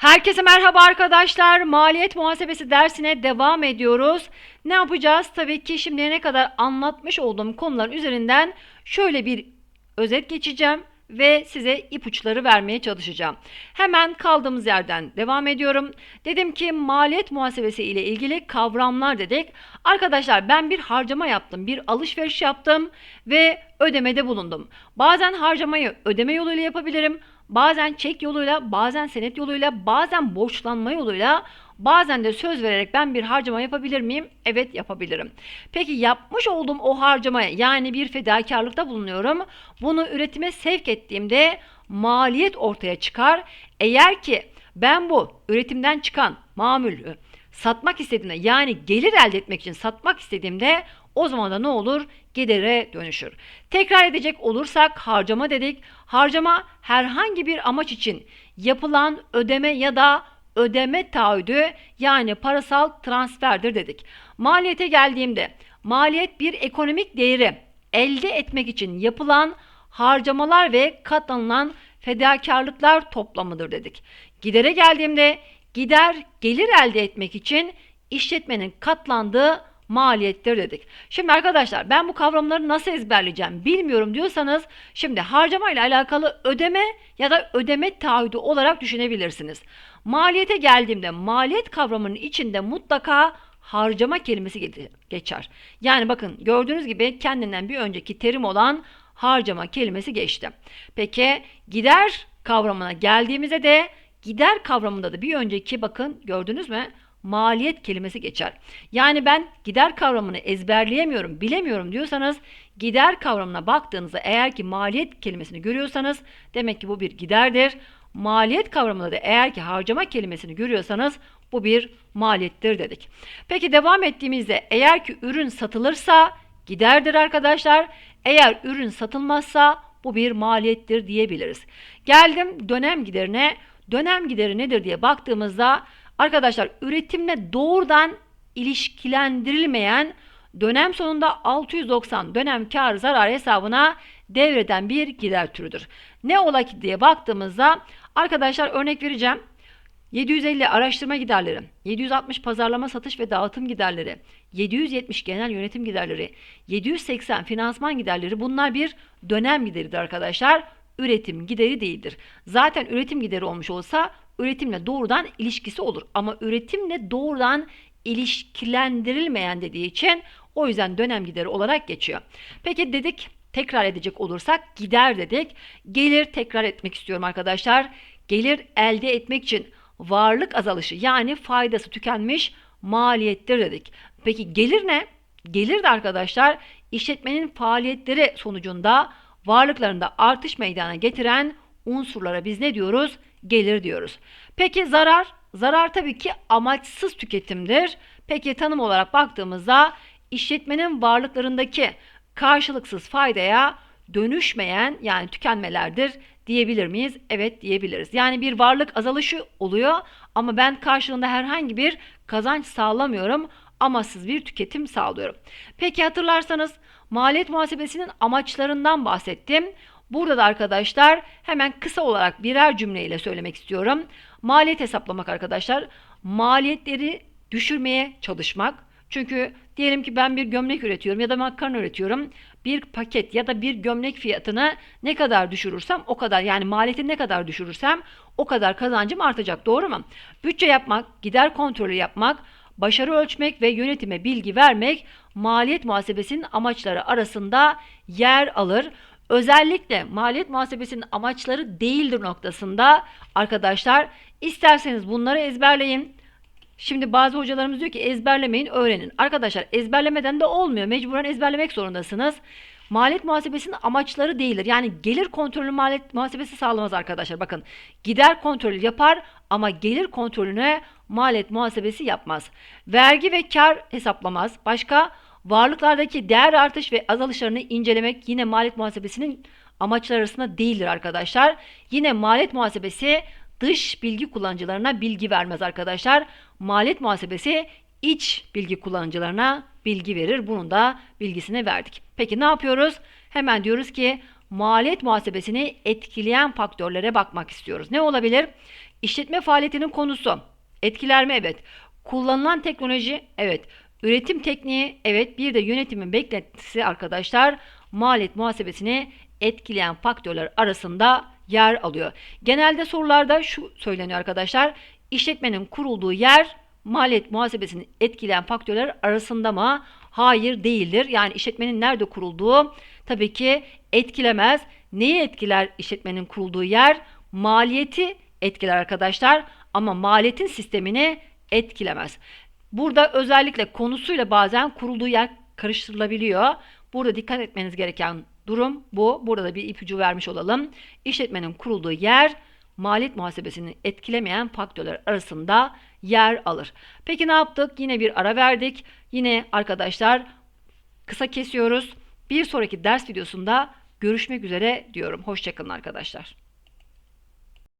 Herkese merhaba arkadaşlar. Maliyet muhasebesi dersine devam ediyoruz. Ne yapacağız? Tabii ki şimdiye ne kadar anlatmış olduğum konuların üzerinden şöyle bir özet geçeceğim ve size ipuçları vermeye çalışacağım. Hemen kaldığımız yerden devam ediyorum. Dedim ki maliyet muhasebesi ile ilgili kavramlar dedik. Arkadaşlar ben bir harcama yaptım, bir alışveriş yaptım ve ödemede bulundum. Bazen harcamayı ödeme yoluyla yapabilirim. Bazen çek yoluyla, bazen senet yoluyla, bazen borçlanma yoluyla, bazen de söz vererek ben bir harcama yapabilir miyim? Evet yapabilirim. Peki yapmış olduğum o harcamaya yani bir fedakarlıkta bulunuyorum. Bunu üretime sevk ettiğimde maliyet ortaya çıkar. Eğer ki ben bu üretimden çıkan mamülü satmak istediğimde yani gelir elde etmek için satmak istediğimde o zaman da ne olur? Gidere dönüşür. Tekrar edecek olursak harcama dedik. Harcama herhangi bir amaç için yapılan ödeme ya da ödeme taahhüdü yani parasal transferdir dedik. Maliyete geldiğimde maliyet bir ekonomik değeri elde etmek için yapılan harcamalar ve katlanılan fedakarlıklar toplamıdır dedik. Gidere geldiğimde gider gelir elde etmek için işletmenin katlandığı maliyettir dedik. Şimdi arkadaşlar ben bu kavramları nasıl ezberleyeceğim bilmiyorum diyorsanız şimdi harcama ile alakalı ödeme ya da ödeme taahhüdü olarak düşünebilirsiniz. Maliyete geldiğimde maliyet kavramının içinde mutlaka harcama kelimesi geçer. Yani bakın gördüğünüz gibi kendinden bir önceki terim olan harcama kelimesi geçti. Peki gider kavramına geldiğimizde de gider kavramında da bir önceki bakın gördünüz mü? Maliyet kelimesi geçer. Yani ben gider kavramını ezberleyemiyorum, bilemiyorum diyorsanız gider kavramına baktığınızda eğer ki maliyet kelimesini görüyorsanız demek ki bu bir giderdir. Maliyet kavramında da eğer ki harcama kelimesini görüyorsanız bu bir maliyettir dedik. Peki devam ettiğimizde eğer ki ürün satılırsa giderdir arkadaşlar. Eğer ürün satılmazsa bu bir maliyettir diyebiliriz. Geldim dönem giderine. Dönem gideri nedir diye baktığımızda Arkadaşlar üretimle doğrudan ilişkilendirilmeyen dönem sonunda 690 dönem kar zarar hesabına devreden bir gider türüdür. Ne ola ki diye baktığımızda arkadaşlar örnek vereceğim. 750 araştırma giderleri, 760 pazarlama satış ve dağıtım giderleri, 770 genel yönetim giderleri, 780 finansman giderleri bunlar bir dönem gideridir arkadaşlar. Üretim gideri değildir. Zaten üretim gideri olmuş olsa üretimle doğrudan ilişkisi olur. Ama üretimle doğrudan ilişkilendirilmeyen dediği için o yüzden dönem gideri olarak geçiyor. Peki dedik tekrar edecek olursak gider dedik. Gelir tekrar etmek istiyorum arkadaşlar. Gelir elde etmek için varlık azalışı yani faydası tükenmiş maliyettir dedik. Peki gelir ne? Gelir de arkadaşlar işletmenin faaliyetleri sonucunda varlıklarında artış meydana getiren unsurlara biz ne diyoruz? Gelir diyoruz. Peki zarar? Zarar tabii ki amaçsız tüketimdir. Peki tanım olarak baktığımızda işletmenin varlıklarındaki karşılıksız faydaya dönüşmeyen yani tükenmelerdir diyebilir miyiz? Evet diyebiliriz. Yani bir varlık azalışı oluyor ama ben karşılığında herhangi bir kazanç sağlamıyorum. Amaçsız bir tüketim sağlıyorum. Peki hatırlarsanız maliyet muhasebesinin amaçlarından bahsettim. Burada da arkadaşlar hemen kısa olarak birer cümleyle söylemek istiyorum. Maliyet hesaplamak arkadaşlar. Maliyetleri düşürmeye çalışmak. Çünkü diyelim ki ben bir gömlek üretiyorum ya da makarna üretiyorum. Bir paket ya da bir gömlek fiyatını ne kadar düşürürsem o kadar yani maliyeti ne kadar düşürürsem o kadar kazancım artacak. Doğru mu? Bütçe yapmak, gider kontrolü yapmak, başarı ölçmek ve yönetime bilgi vermek maliyet muhasebesinin amaçları arasında yer alır özellikle maliyet muhasebesinin amaçları değildir noktasında arkadaşlar isterseniz bunları ezberleyin. Şimdi bazı hocalarımız diyor ki ezberlemeyin öğrenin. Arkadaşlar ezberlemeden de olmuyor. Mecburen ezberlemek zorundasınız. Maliyet muhasebesinin amaçları değildir. Yani gelir kontrolü maliyet muhasebesi sağlamaz arkadaşlar. Bakın gider kontrolü yapar ama gelir kontrolüne maliyet muhasebesi yapmaz. Vergi ve kar hesaplamaz. Başka Varlıklardaki değer artış ve azalışlarını incelemek yine maliyet muhasebesinin amaçları arasında değildir arkadaşlar. Yine maliyet muhasebesi dış bilgi kullanıcılarına bilgi vermez arkadaşlar. Maliyet muhasebesi iç bilgi kullanıcılarına bilgi verir. Bunun da bilgisini verdik. Peki ne yapıyoruz? Hemen diyoruz ki maliyet muhasebesini etkileyen faktörlere bakmak istiyoruz. Ne olabilir? İşletme faaliyetinin konusu. Etkiler mi? Evet. Kullanılan teknoloji? Evet. Üretim tekniği? Evet. Bir de yönetimin beklentisi arkadaşlar maliyet muhasebesini etkileyen faktörler arasında yer alıyor. Genelde sorularda şu söyleniyor arkadaşlar. İşletmenin kurulduğu yer maliyet muhasebesini etkileyen faktörler arasında mı? Hayır değildir. Yani işletmenin nerede kurulduğu tabii ki etkilemez. Neyi etkiler işletmenin kurulduğu yer? Maliyeti etkiler arkadaşlar ama maliyetin sistemini etkilemez. Burada özellikle konusuyla bazen kurulduğu yer karıştırılabiliyor. Burada dikkat etmeniz gereken durum bu. Burada da bir ipucu vermiş olalım. İşletmenin kurulduğu yer maliyet muhasebesini etkilemeyen faktörler arasında yer alır. Peki ne yaptık? Yine bir ara verdik. Yine arkadaşlar kısa kesiyoruz. Bir sonraki ders videosunda görüşmek üzere diyorum. Hoşçakalın arkadaşlar.